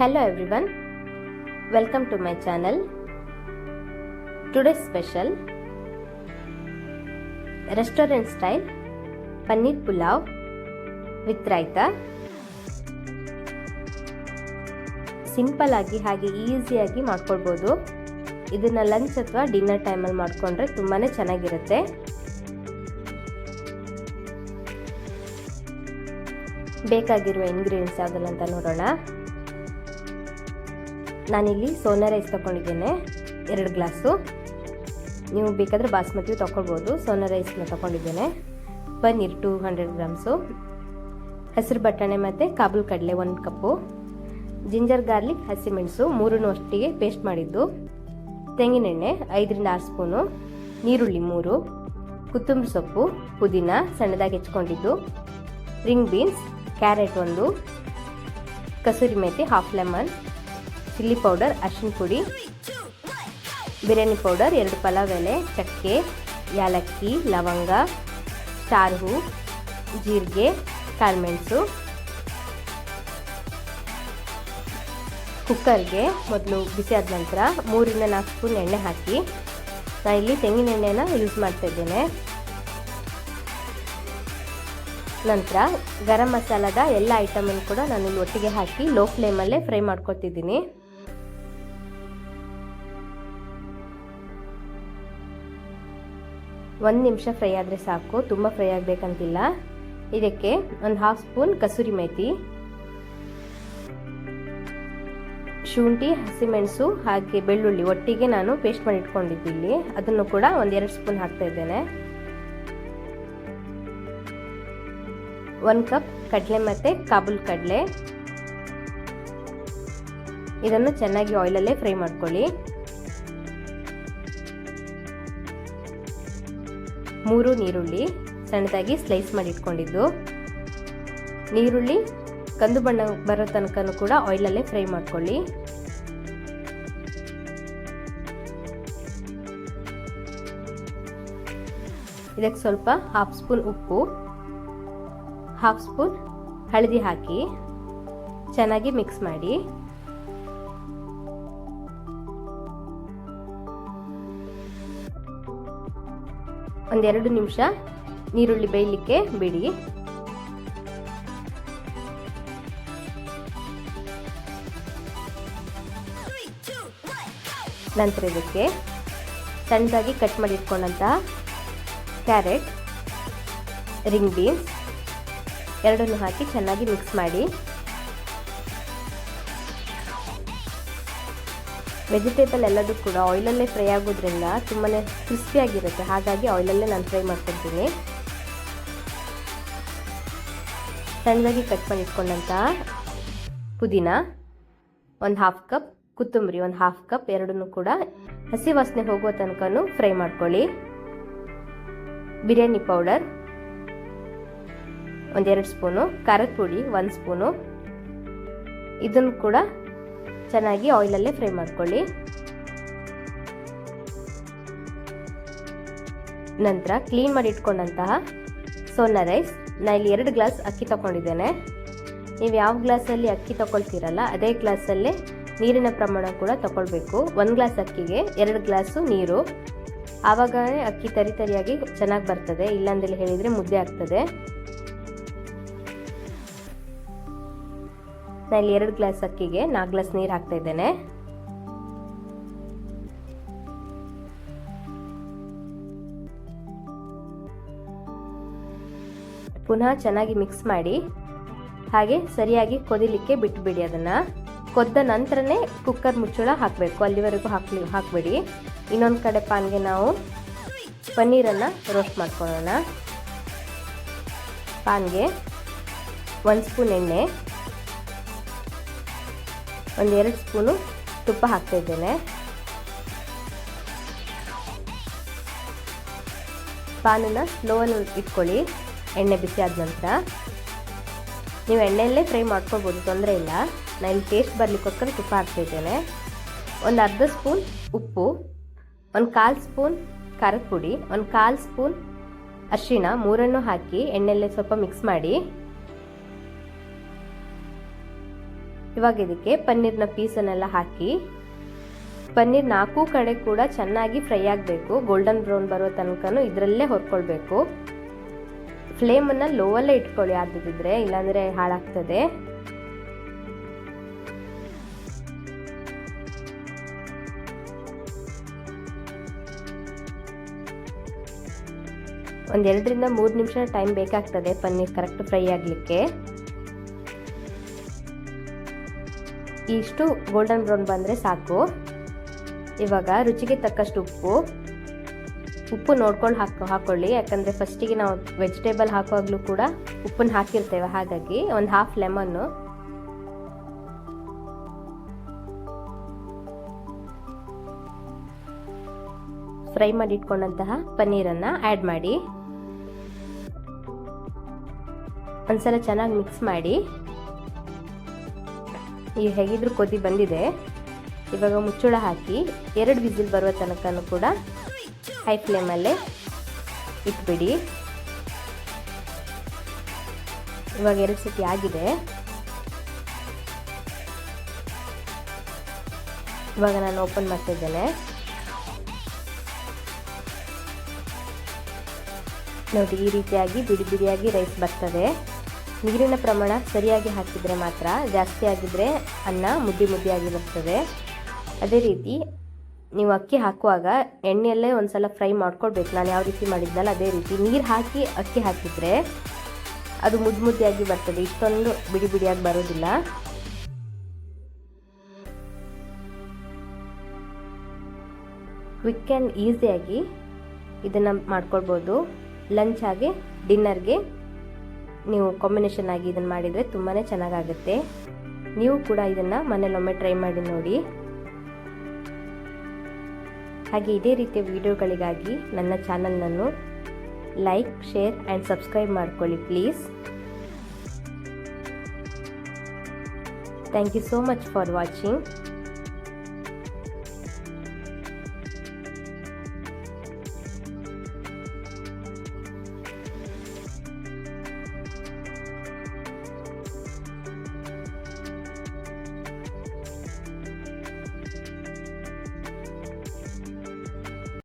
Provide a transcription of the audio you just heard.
Hello everyone welcome to my channel today special restaurant style paneer pulao with raita simple ಆಗಿ ಹಾಗೆ ಈಸಿಯಾಗಿ ಮಾಡ್ಕೊಳ್ಬೋದು. ಇದನ್ನು ಲಂಚ್ ಅಥವಾ ಡಿನ್ನರ್ ಟೈಮಲ್ಲಿ ಮಾಡಿಕೊಂಡ್ರೆ ತುಂಬಾ ಚೆನ್ನಾಗಿರುತ್ತೆ. ಬೇಕಾಗಿರುವ ಇಂಗ್ರೀಡಿಯಂಟ್ಸ್ ಯಾವುದಲ್ಲ ಅಂತ ನೋಡೋಣ. ನಾನಿಲ್ಲಿ ಸೋನಾ ರೈಸ್ ತೊಗೊಂಡಿದ್ದೇನೆ ಎರಡು ಗ್ಲಾಸು. ನೀವು ಬೇಕಾದರೆ ಬಾಸ್ಮತಿ ತೊಗೊಳ್ಬೋದು ಸೋನಾ ರೈಸ್ನ ತೊಗೊಂಡಿದ್ದೇನೆ ಪನ್ನೀರ್ ಟೂ ಹಂಡ್ರೆಡ್ ಗ್ರಾಮ್ಸು. ಹಸಿರು ಬಟಾಣೆ ಮತ್ತು ಕಾಬೂಲ್ ಕಡಲೆ ಒಂದು ಕಪ್ಪು. ಜಿಂಜರ್ ಗಾರ್ಲಿಕ್ ಹಸಿಮೆಣಸು ಮೂರನ್ನು ಅಷ್ಟಿಗೆ ಪೇಸ್ಟ್ ಮಾಡಿದ್ದು. ತೆಂಗಿನೆಣ್ಣೆ ಐದರಿಂದ ಆರು ಸ್ಪೂನು. ನೀರುಳ್ಳಿ ಮೂರು. ಕೊತ್ತಂಬರಿ ಸೊಪ್ಪು, ಪುದೀನ ಸಣ್ಣದಾಗಿ ಹೆಚ್ಕೊಂಡಿದ್ದು. ರಿಂಗ್ ಬೀನ್ಸ್, ಕ್ಯಾರೆಟ್ ಒಂದು. Kasuri methi half lemon chilli powder, ಅರಿಶಿನ ಪುಡಿ, ಬಿರಿಯಾನಿ ಪೌಡರ್, ಎರಡು ಪಲಾವ್ ಎಲೆ, ಚಕ್ಕೆ, ಯಾಲಕ್ಕಿ, ಲವಂಗ ಸ್ಟಾರ್ ಹೂ ಜೀರಿಗೆ ಕಾಳುಮೆಣಸು ಕುಕ್ಕರ್ಗೆ ಮೊದಲು ಬಿಸಿ ಆದ ನಂತರ ಮೂರಿಂದ ನಾಲ್ಕು ಸ್ಪೂನ್ ಎಣ್ಣೆ ಹಾಕಿ. ನಾನು ಇಲ್ಲಿ ತೆಂಗಿನ ಎಣ್ಣೆನ ಯೂಸ್ ಮಾಡ್ತಾ ಇದ್ದೇನೆ. ನಂತರ ಗರಂ ಮಸಾಲದ ಎಲ್ಲ ಐಟಮನ್ನು ಕೂಡ ನಾನು ಇಲ್ಲಿ ಒಟ್ಟಿಗೆ ಹಾಕಿ ಲೋ ಫ್ಲೇಮಲ್ಲೇ ಫ್ರೈ ಮಾಡ್ಕೊತಿದ್ದೀನಿ ಒಂದು ನಿಮಿಷ ಫ್ರೈ ಆದರೆ ಸಾಕು, ತುಂಬ ಫ್ರೈ ಆಗಬೇಕಂತಿಲ್ಲ. ಇದಕ್ಕೆ ಒಂದು ಹಾಫ್ ಸ್ಪೂನ್ ಕಸೂರಿ ಮೇಥಿ ಶುಂಠಿ, ಹಸಿಮೆಣಸು, ಹಾಗೆ ಬೆಳ್ಳುಳ್ಳಿ. ಒಟ್ಟಿಗೆ ನಾನು ಪೇಸ್ಟ್ ಮಾಡಿ ಇಟ್ಕೊಂಡಿದ್ದೀನಿ ಅದನ್ನು ಕೂಡ ಒಂದೆರಡು ಸ್ಪೂನ್ ಹಾಕ್ತಾ ಇದ್ದೇನೆ. ಒಂದು ಕಪ್ ಕಡಲೆ ಮತ್ತು ಕಾಬುಲ್ ಕಡಲೆ. ಇದನ್ನು ಚೆನ್ನಾಗಿ ಆಯಿಲಲ್ಲೇ ಫ್ರೈ ಮಾಡ್ಕೊಳ್ಳಿ. ಮೂರು ನೀರುಳ್ಳಿ ಸಣ್ಣದಾಗಿ ಸ್ಲೈಸ್ ಮಾಡಿ ಇಟ್ಕೊಂಡಿದ್ದು. ನೀರುಳ್ಳಿ ಕಂದು ಬಣ್ಣ ಬರೋ ತನಕನೂ ಕೂಡ ಆಯಿಲಲ್ಲೇ ಫ್ರೈ ಮಾಡ್ಕೊಳ್ಳಿ. ಇದಕ್ಕೆ ಸ್ವಲ್ಪ ಹಾಫ್ ಸ್ಪೂನ್ ಉಪ್ಪು ಹಾಫ್ ಸ್ಪೂನ್ ಹಳದಿ ಹಾಕಿ ಚೆನ್ನಾಗಿ ಮಿಕ್ಸ್ ಮಾಡಿ. ಒಂದೆರಡು ನಿಮಿಷ ನೀರುಳ್ಳಿ ಬೇಯಲಿಕ್ಕೆ ಬಿಡಿ. ನಂತರ ಇದಕ್ಕೆ ಸಣ್ಣದಾಗಿ ಕಟ್ ಮಾಡಿ ಇಟ್ಕೊಂಡಂತ ಕ್ಯಾರೆಟ್, ರಿಂಗ್ ಬೀನ್ಸ್, ಎರಡನ್ನು ಹಾಕಿ ಚೆನ್ನಾಗಿ ಮಿಕ್ಸ್ ಮಾಡಿ. ವೆಜಿಟೇಬಲ್ ಎಲ್ಲದೂ ಕೂಡ ಆಯಿಲಲ್ಲೇ ಫ್ರೈ ಆಗೋದ್ರಿಂದ ತುಂಬಾ ಕ್ರಿಸ್ಪಿಯಾಗಿರುತ್ತೆ ಹಾಗಾಗಿ ಆಯಿಲಲ್ಲೇ ನಾನು ಫ್ರೈ ಮಾಡ್ಕೊಳ್ತೀನಿ ಸಣ್ಣದಾಗಿ ಕಟ್ ಮಾಡಿ ಇಟ್ಕೊಂಡಂಥ ಪುದೀನ, ಒಂದು ಹಾಫ್ ಕಪ್ ಕೊತ್ತಂಬರಿ ಒಂದು ಹಾಫ್ ಕಪ್ ಎರಡನ್ನೂ ಕೂಡ ಹಸಿ ವಾಸನೆ ಹೋಗೋ ತನಕನೂ ಫ್ರೈ ಮಾಡ್ಕೊಳ್ಳಿ. ಬಿರಿಯಾನಿ ಪೌಡರ್ ಒಂದೆರಡು ಸ್ಪೂನು ಖಾರದ ಪುಡಿ, ಒಂದು ಸ್ಪೂನು ಇದನ್ನು ಕೂಡ ಚೆನ್ನಾಗಿ ಆಯಿಲಲ್ಲೇ ಫ್ರೈ ಮಾಡ್ಕೊಳ್ಳಿ. ನಂತರ ಕ್ಲೀನ್ ಮಾಡಿ ಇಟ್ಕೊಂಡಂತಹ ಸೋನಾ ರೈಸ್ ನಾ ಇಲ್ಲಿ ಎರಡು ಗ್ಲಾಸ್ ಅಕ್ಕಿ ತಗೊಂಡಿದ್ದೇನೆ ನೀವು ಯಾವ ಗ್ಲಾಸಲ್ಲಿ ಅಕ್ಕಿ ತಗೊಳ್ತೀರಲ್ಲ ಅದೇ ಗ್ಲಾಸಲ್ಲೇ ನೀರಿನ ಪ್ರಮಾಣ ಕೂಡ ತಗೊಳ್ಬೇಕು ಒಂದು ಗ್ಲಾಸ್ ಅಕ್ಕಿಗೆ ಎರಡು ಗ್ಲಾಸು ನೀರು. ಆವಾಗ ಅಕ್ಕಿ ತರಿ ತರಿಯಾಗಿ ಚೆನ್ನಾಗಿ ಬರ್ತದೆ. ಇಲ್ಲಾಂದೇಳಿ ಹೇಳಿದರೆ ಮುದ್ದೆ ಆಗ್ತದೆ. ನಾನು ಇಲ್ಲಿ ಎರಡು ಗ್ಲಾಸ್ ಅಕ್ಕಿಗೆ ನಾಲ್ಕು ಗ್ಲಾಸ್ ನೀರು ಹಾಕ್ತಾ ಇದ್ದೇನೆ. ಪುನಃ ಚೆನ್ನಾಗಿ ಮಿಕ್ಸ್ ಮಾಡಿ ಹಾಗೆ ಸರಿಯಾಗಿ ಕೊದಿಲಿಕ್ಕೆ ಬಿಟ್ಟುಬಿಡಿ ಅದನ್ನು. ಕೊದ್ದ ನಂತರನೇ ಕುಕ್ಕರ್ ಮುಚ್ಚಳ ಹಾಕಬೇಕು. ಅಲ್ಲಿವರೆಗೂ ಹಾಕ್ಲಿ, ಹಾಕಬೇಡಿ. ಇನ್ನೊಂದು ಕಡೆ ಪಾನ್ಗೆ ನಾವು ಪನ್ನೀರನ್ನು ರೋಸ್ಟ್ ಮಾಡ್ಕೊಳ್ಳೋಣ. ಪಾನ್ಗೆ ಒಂದು ಸ್ಪೂನ್ ಎಣ್ಣೆ. ಒಂದು ಎರಡು ಸ್ಪೂನು ತುಪ್ಪ ಹಾಕ್ತಾಯಿದ್ದೇನೆ ಪಾನನ್ನು ಸ್ಲೋವನ್ನು ಇಟ್ಕೊಳ್ಳಿ, ಎಣ್ಣೆ ಬಿಸಿ ಆದ ನಂತರ. ನೀವು ಎಣ್ಣೆಯಲ್ಲೇ ಫ್ರೈ ಮಾಡ್ಕೊಬೋದು, ತೊಂದರೆ ಇಲ್ಲ. ನಾನು ಟೇಸ್ಟ್ ಬರಲಿಕ್ಕೋಸ್ಕರ ತುಪ್ಪ ಹಾಕ್ತಾಯಿದ್ದೇನೆ ಒಂದು ಅರ್ಧ ಸ್ಪೂನ್ ಉಪ್ಪು, ಒಂದು ಕಾಲು ಸ್ಪೂನ್ ಖಾರದ ಪುಡಿ, ಒಂದು ಕಾಲು ಸ್ಪೂನ್ ಅರಿಶಿನ ಮೂರನ್ನು ಹಾಕಿ ಎಣ್ಣೆಯಲ್ಲೇ ಸ್ವಲ್ಪ ಮಿಕ್ಸ್ ಮಾಡಿ. ಇವಾಗ ಇದಕ್ಕೆ ಪನ್ನೀರ್ನ ಪೀಸನ್ನೆಲ್ಲ ಹಾಕಿ, ಪನ್ನೀರ್ ನಾಲ್ಕು ಕಡೆ ಕೂಡ ಚೆನ್ನಾಗಿ ಫ್ರೈ ಆಗಬೇಕು. ಗೋಲ್ಡನ್ ಬ್ರೌನ್ ಬರೋ ತನಕನೂ ಇದರಲ್ಲೇ ಹೊರ್ಕೊಳ್ಬೇಕು. ಫ್ಲೇಮನ್ನು ಲೋವಲ್ಲೇ ಇಟ್ಕೊಳ್ಳಿ ಆದದಿದ್ರೆ ಇಲ್ಲಾಂದರೆ ಹಾಳಾಗ್ತದೆ. ಒಂದೆರಡರಿಂದ ಮೂರು ನಿಮಿಷ ಟೈಮ್ ಬೇಕಾಗ್ತದೆ ಪನ್ನೀರ್ ಕರೆಕ್ಟ್ ಫ್ರೈ ಆಗಲಿಕ್ಕೆ. ಇಷ್ಟು ಗೋಲ್ಡನ್ ಬ್ರೌನ್ ಬಂದರೆ ಸಾಕು. ಇವಾಗ ರುಚಿಗೆ ತಕ್ಕಷ್ಟು ಉಪ್ಪು. ಉಪ್ಪು ನೋಡ್ಕೊಂಡು ಹಾಕೊ ಹಾಕ್ಕೊಳ್ಳಿ ಯಾಕಂದರೆ ಫಸ್ಟಿಗೆ ನಾವು ವೆಜಿಟೇಬಲ್ ಹಾಕುವಾಗಲೂ ಕೂಡ ಉಪ್ಪನ್ನು ಹಾಕಿರ್ತೇವೆ. ಹಾಗಾಗಿ ಒಂದು ಹಾಫ್ ಲೆಮನ್ನು ಫ್ರೈ ಮಾಡಿ ಇಟ್ಕೊಂಡಂತಹ ಪನ್ನೀರನ್ನು ಆ್ಯಡ್ ಮಾಡಿ. ಒಂದ್ಸಲ ಚೆನ್ನಾಗಿ ಮಿಕ್ಸ್ ಮಾಡಿ. ಈಗ ಹೇಗಿದ್ರು ಕೊದಿ ಬಂದಿದೆ. ಇವಾಗ ಮುಚ್ಚಳ ಹಾಕಿ ಎರಡು ವಿಸಿಲ್ ಬರುವ ತನಕನೂ ಕೂಡ ಹೈ ಫ್ಲೇಮಲ್ಲೇ ಇಟ್ಬಿಡಿ. ಇವಾಗ ಎರಡು ಸತಿ ಆಗಿದೆ. ಇವಾಗ ನಾನು ಓಪನ್ ಮಾಡ್ತಿದ್ದೇನೆ ನೋಡಿ ಈ ರೀತಿಯಾಗಿ ಬಿಡಿ ಬಿಡಿಯಾಗಿ ರೈಸ್ ಬರ್ತದೆ. ನೀರಿನ ಪ್ರಮಾಣ ಸರಿಯಾಗಿ ಹಾಕಿದರೆ ಮಾತ್ರ ಜಾಸ್ತಿ ಆಗಿದ್ದರೆ ಅನ್ನ ಮುದ್ದಿ ಮುದ್ದಿಯಾಗಿ ಬರ್ತದೆ. ಅದೇ ರೀತಿ ನೀವು ಅಕ್ಕಿ ಹಾಕುವಾಗ ಎಣ್ಣೆಯಲ್ಲೇ ಒಂದು ಸಲ ಫ್ರೈ ಮಾಡ್ಕೊಳ್ಬೇಕು. ನಾನು ಯಾವ ರೀತಿ ಮಾಡಿದ್ನಲ್ಲ ಅದೇ ರೀತಿ. ನೀರು ಹಾಕಿ ಅಕ್ಕಿ ಹಾಕಿದರೆ ಅದು ಮುದ್ದು ಮುದ್ದಿಯಾಗಿ ಬರ್ತದೆ. ಇಷ್ಟೊಂದು ಬಿಡಿ ಬಿಡಿಯಾಗಿ ಬರೋದಿಲ್ಲ. ಕ್ವಿಕ್ ಆ್ಯಂಡ್ ಈಸಿಯಾಗಿ ಇದನ್ನು ಮಾಡ್ಕೊಳ್ಬೋದು. ಲಂಚ್ ಡಿನ್ನರ್ಗೆ ನೀವು ಕಾಂಬಿನೇಷನ್ ಆಗಿ ಇದನ್ನು ಮಾಡಿದರೆ ತುಂಬಾ ಚೆನ್ನಾಗಾಗುತ್ತೆ. ನೀವು ಕೂಡ ಇದನ್ನು ಮನೇಲೊಮ್ಮೆ ಟ್ರೈ ಮಾಡಿ ನೋಡಿ. ಹಾಗೆ ಇದೇ ರೀತಿಯ ವಿಡಿಯೋಗಳಿಗಾಗಿ ನನ್ನ ಚಾನಲ್ನನ್ನು ಲೈಕ್ ಶೇರ್ ಆ್ಯಂಡ್ ಸಬ್ಸ್ಕ್ರೈಬ್ ಮಾಡ್ಕೊಳ್ಳಿ please thank you so much for watching